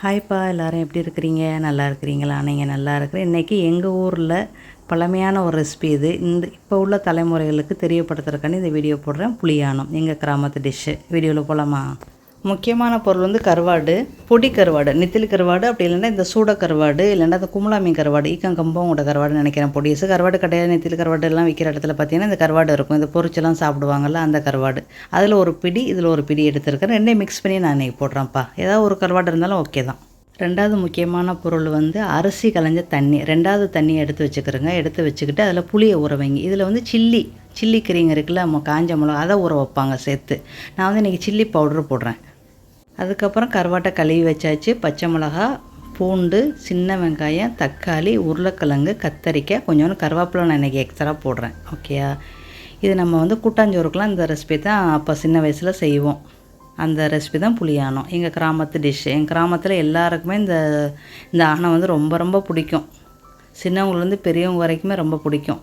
ஹாய்ப்பா எல்லாரும் எப்படி இருக்கிறீங்க? நல்லா இருக்கிறீங்களா? நீங்கள் நல்லா இருக்கிறேன் இன்றைக்கி எங்கள் ஊரில் பழமையான ஒரு ரெசிபி இது. இந்த இப்போ உள்ள தலைமுறைகளுக்கு தெரியப்படுத்துறதுக்காண்டி இந்த வீடியோ போடுறேன். புளியானம் எங்கள் கிராமத்து டிஷ்ஷு வீடியோவில் போகலாமா முக்கியமான பொருள் வந்து கருவாடு பொடி கருவாடு நெத்திலி கருவாடு அப்படி இல்லைன்னா இந்த சூட கருவாடு இல்லைன்னா இந்த குமுளா மீன் கருவாடு ஈக்கங்கம்பம் கருவாடுன்னு நினைக்கிறேன். பொடியசு கருவாடு கிடையாது. நெத்திலி கருவாடு எல்லாம் விற்கிற இடத்துல பார்த்தீங்கன்னா இந்த கருவாடு இருக்கும். இந்த பொரிச்செல்லாம் சாப்பிடுவாங்கல்ல அந்த கருவாடு. அதில் ஒரு பிடி இதில் ஒரு பிடி எடுத்துருக்கேன். ரெண்டையும் மிக்ஸ் பண்ணி நான் இன்றைக்கி போடுறேன்ப்பா. ஏதாவது ஒரு கருவாடு இருந்தாலும் ஓகே தான். ரெண்டாவது முக்கியமான பொருள் வந்து அரிசி கலைஞ்ச தண்ணி. ரெண்டாவது தண்ணியை எடுத்து வச்சுக்கிறோங்க. எடுத்து வச்சுக்கிட்டு அதில் புளியை ஊற வைங்க. இதில் வந்து சில்லி சில்லி கிரிங்க இருக்குல்ல நம்ம காஞ்ச மிளகா அதை ஊற வைப்பாங்க சேர்த்து. நான் வந்து இன்றைக்கி சில்லி பவுடர் போடுறேன். அதுக்கப்புறம் கருவாட்டை கழுவி வச்சாச்சு பச்சை மிளகா பூண்டு சின்ன வெங்காயம் தக்காளி உருளைக்கிழங்கு கத்தரிக்காய் கொஞ்சோண்டு கருவேப்பிலை நான் இன்றைக்கி எக்ஸ்ட்ரா போடுறேன். ஓகேயா இது நம்ம வந்து கூட்டாஞ்சோறுக்கெலாம் இந்த ரெசிபி தான் அப்போ சின்ன வயசில் செய்வோம். அந்த ரெசிபி தான் புளியானம் எங்கள் கிராமத்து டிஷ் எங்கள் கிராமத்தில் எல்லாருக்குமே இந்த இந்த ஆணை வந்து ரொம்ப ரொம்ப பிடிக்கும். சின்னவங்கலேருந்து பெரியவங்க வரைக்குமே ரொம்ப பிடிக்கும்.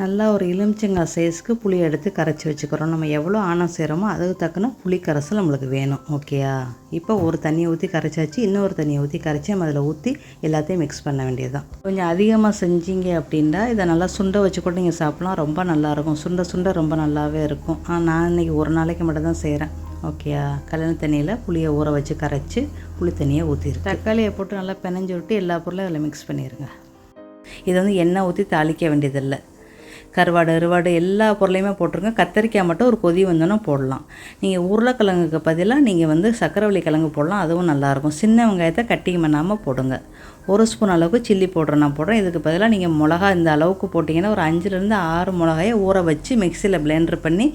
நல்லா ஒரு எலுமிச்சங்காய் சைஸ்க்கு புளி எடுத்து கரைச்சி வச்சுக்கிறோம். நம்ம எவ்வளோ ஆணம் செய்கிறோமோ அதுக்கு தக்கன புளி கரைசல் நம்மளுக்கு வேணும். ஓகேயா இப்போ ஒரு தண்ணியை ஊற்றி கரைச்சாச்சு. இன்னொரு தண்ணியை ஊற்றி கரைச்சி நம்ம அதில் ஊற்றி எல்லாத்தையும் மிக்ஸ் பண்ண வேண்டியது தான் கொஞ்சம் அதிகமாக செஞ்சீங்க அப்படின்னா இதை நல்லா சுண்டை வச்சு கூட நீங்கள் சாப்பிட்லாம். ரொம்ப நல்லாயிருக்கும் சுண்டை சுண்டை ரொம்ப நல்லாவே இருக்கும். ஆனால் நான் இன்றைக்கி ஒரு நாளைக்கு மட்டும் தான் செய்கிறேன் ஓகேயா கல்யாண தண்ணியில் புளியை ஊற வச்சு கரைச்சி புளி தண்ணியை ஊற்றிருக்கு தக்காளியை போட்டு நல்லா பிணைஞ்சு விட்டு எல்லா பொருளும் அதில் மிக்ஸ் பண்ணிடுங்க இதை வந்து எண்ணெய் ஊற்றி தாளிக்க வேண்டியதில்லை. கருவாடு அருவாடு எல்லா பொருளையுமே போட்டிருங்க. கத்தரிக்காய் மட்டும் ஒரு கொதி வந்தோன்னா போடலாம். நீங்கள் உருளைக்கிழங்குக்கு பதிலாக நீங்கள் வந்து சக்கரவள்ளி கிழங்கு போடலாம். அதுவும் நல்லாயிருக்கும். சின்ன வெங்காயத்தை கட்டிங் பண்ணாமல் போடுங்க. ஒரு ஸ்பூன் அளவுக்கு சில்லி பவுடர் நான் போடுறேன். இதுக்கு பதிலாக நீங்கள் மிளகா இந்த அளவுக்கு போட்டிங்கன்னா ஒரு அஞ்சுலேருந்து ஆறு மிளகாயை ஊற வச்சு மிக்சியில் பிளெண்டர் பண்ணி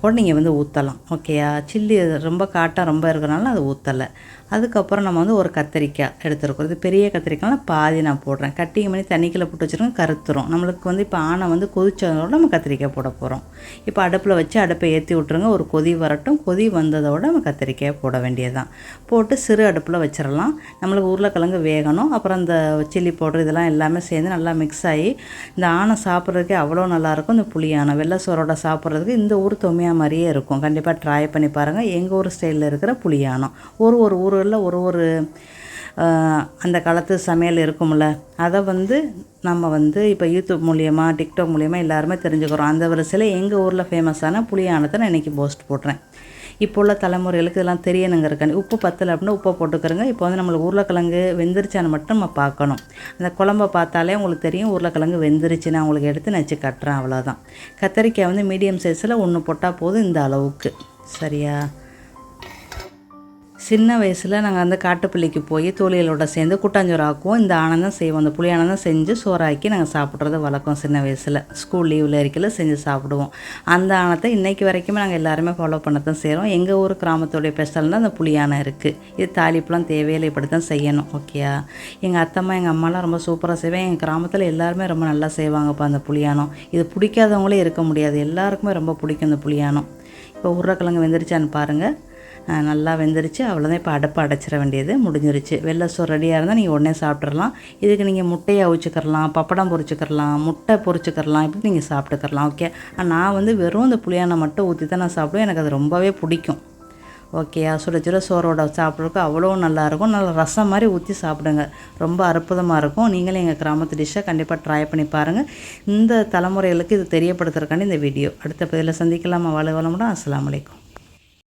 கூட நீங்கள் வந்து ஊற்றலாம் ஓகேயா சில்லி ரொம்ப காட்டாக ரொம்ப இருக்கிறனால அது ஊற்றலை அதுக்கப்புறம் நம்ம வந்து ஒரு கத்திரிக்காய் எடுத்துருக்கோம். இது பெரிய கத்திரிக்காய்லாம் பாதி நான் போடுறேன். கட்டிங் பண்ணி தண்ணிக்குள்ளே போட்டு வச்சுருக்கோம் கருத்துரும். நம்மளுக்கு வந்து இப்போ ஆணை வந்து கொதிச்சதோட நம்ம கத்திரிக்காய் போட போகிறோம். இப்போ அடுப்பில் வச்சு அடுப்பை ஏற்றி விட்ருங்க ஒரு கொதி வரட்டும். கொதி வந்ததோட நம்ம கத்திரிக்காய் போட வேண்டியதுதான். போட்டு சிறு அடுப்பில் வச்சிடலாம். நம்மளுக்கு உருளைக்கிழங்கு வேகணும். அப்புறம் இந்த சில்லி பவுடர் இதெல்லாம் எல்லாமே சேர்ந்து நல்லா மிக்ஸ் ஆகி இந்த ஆணை சாப்பிட்றதுக்கே அவ்வளோ நல்லாயிருக்கும். இந்த புளியான வெள்ளை சோறோட சாப்பிட்றதுக்கு இந்த ஊர் தொம்மையா மாதிரியே இருக்கும். கண்டிப்பாக ட்ரை பண்ணி பாருங்கள் எங்கள் ஊர் ஸ்டைலில் இருக்கிற புளியானம் ஒரு ஒரு ஊரில் ஒரு ஒரு அந்த காலத்து சமையல் இருக்கும்ல அதை வந்து நம்ம வந்து இப்போ யூடியூப் மூலியமாக டிக்டாக் மூலியமாக எல்லாருமே தெரிஞ்சுக்கிறோம். அந்த வரிசையில் எங்கள் ஊரில் ஃபேமஸான புளியானத்தை நான் இன்றைக்கி போஸ்ட் போடுறேன். இப்போ உள்ள தலைமுறைகளுக்கு இதெல்லாம் தெரியணுங்கிறக்காண்டி உப்பு பத்தலை அப்படின்னா உப்பை போட்டுக்கிறோங்க. இப்போ வந்து நம்மளுக்கு உருளைக்கிழங்கு வெந்துருச்சான்னு மட்டும் நம்ம பார்க்கணும். அந்த குழம்ப பார்த்தாலே உங்களுக்கு தெரியும் உருளைக்கிழங்கு வெந்துருச்சுன்னு உங்களுக்கு எடுத்து நச்சு கட்டுறேன் அவ்வளோதான் கத்தரிக்காய் வந்து மீடியம் சைஸில் ஒன்று போட்டால் போதும் இந்த அளவுக்கு. சரியா? சின்ன வயசில் நாங்கள் அந்த காட்டுப்பள்ளிக்கு போய் தோழிகளோட சேர்ந்து கூட்டாஞ்சோறு ஆக்குவோம் இந்த ஆனந்தம் செய்வோம். அந்த புளி ஆனந்தம் செஞ்சு சோறாக்கி நாங்கள் சாப்பிட்றது வழக்கம் சின்ன வயசில். ஸ்கூல் லீவில் இருக்கையில் செஞ்சு சாப்பிடுவோம். அந்த ஆனத்தை இன்றைக்கி வரைக்குமே நாங்கள் எல்லாருமே ஃபாலோ பண்ண தான் செய்கிறோம் எங்கள் ஊர் கிராமத்துடைய ஸ்பெஷல்னால் அந்த புளியானம் இருக்குது இது தாளிப்புலாம் தேவையில்லை இப்படி தான் செய்யணும் ஓகேயா எங்கள் அத்தம்மா எங்கள் அம்மாலாம் ரொம்ப சூப்பராக செய்வேன் எங்கள் கிராமத்தில் எல்லாருமே ரொம்ப நல்லா செய்வாங்கப்பா அந்த புளியானம் இது பிடிக்காதவங்களே இருக்க முடியாது. எல்லாருக்குமே ரொம்ப பிடிக்கும் இந்த புளியானம் இப்போ உருளைக்கிழங்கு வெந்துருச்சான்னு பாருங்கள் நல்லா வெந்துருச்சு. அவ்வளோதான் இப்போ அடுப்பு அடைச்சிட வேண்டியது முடிஞ்சிருச்சு. வெள்ளை சோறு ரெடியாக இருந்தால் நீங்கள் உடனே சாப்பிட்றலாம் இதுக்கு நீங்கள் முட்டையை அவிச்சுக்கிறலாம் பப்படம் பொரிச்சுக்கிறலாம் முட்டை பொரிச்சுக்கிறலாம் இப்படி நீங்கள் சாப்பிட்டுக்கிறலாம். ஓகே நான் வந்து வெறும் இந்த புளியானை மட்டும் ஊற்றி தான் நான் சாப்பிடுவேன். எனக்கு அது ரொம்பவே பிடிக்கும். ஓகேயா சுட சுட சோறோட சாப்பிட்றதுக்கு அவ்வளோ நல்லாயிருக்கும் நல்லா ரசம் மாதிரி ஊற்றி சாப்பிடுங்க. ரொம்ப அற்புதமாக இருக்கும். நீங்களும் எங்கள் கிராமத்து டிஷ்ஷை கண்டிப்பாக ட்ரை பண்ணி பாருங்கள் இந்த தலைமுறைகளுக்கு இது தெரியப்படுத்துறதுக்காண்டி இந்த வீடியோ அடுத்த பதிவில் சந்திக்கலாமா. வாழ வளமுடன் அஸ்லாம் வலைக்கம்